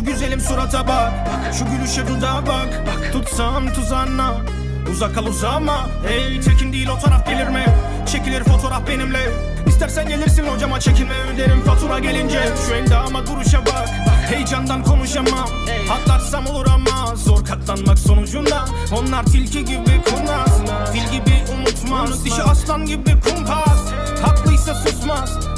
Şu güzelim surata bak. Şu gülüşe dudağa bak. Tutsam tuzağına. Uzak kal uzama Hey tekin değil o taraf delirme Çekilir fotoğraf benimle. İstersen gelirsin hocama çekinme. Öderim fatura gelince. Şu endama duruşa bak. Heyecandan konuşamam. Atlarsam olur ama Zor katlanmak sonucunda. Onlar tilki gibi kurnaz. Fil gibi unutmaz. Dişi aslan gibi kumpas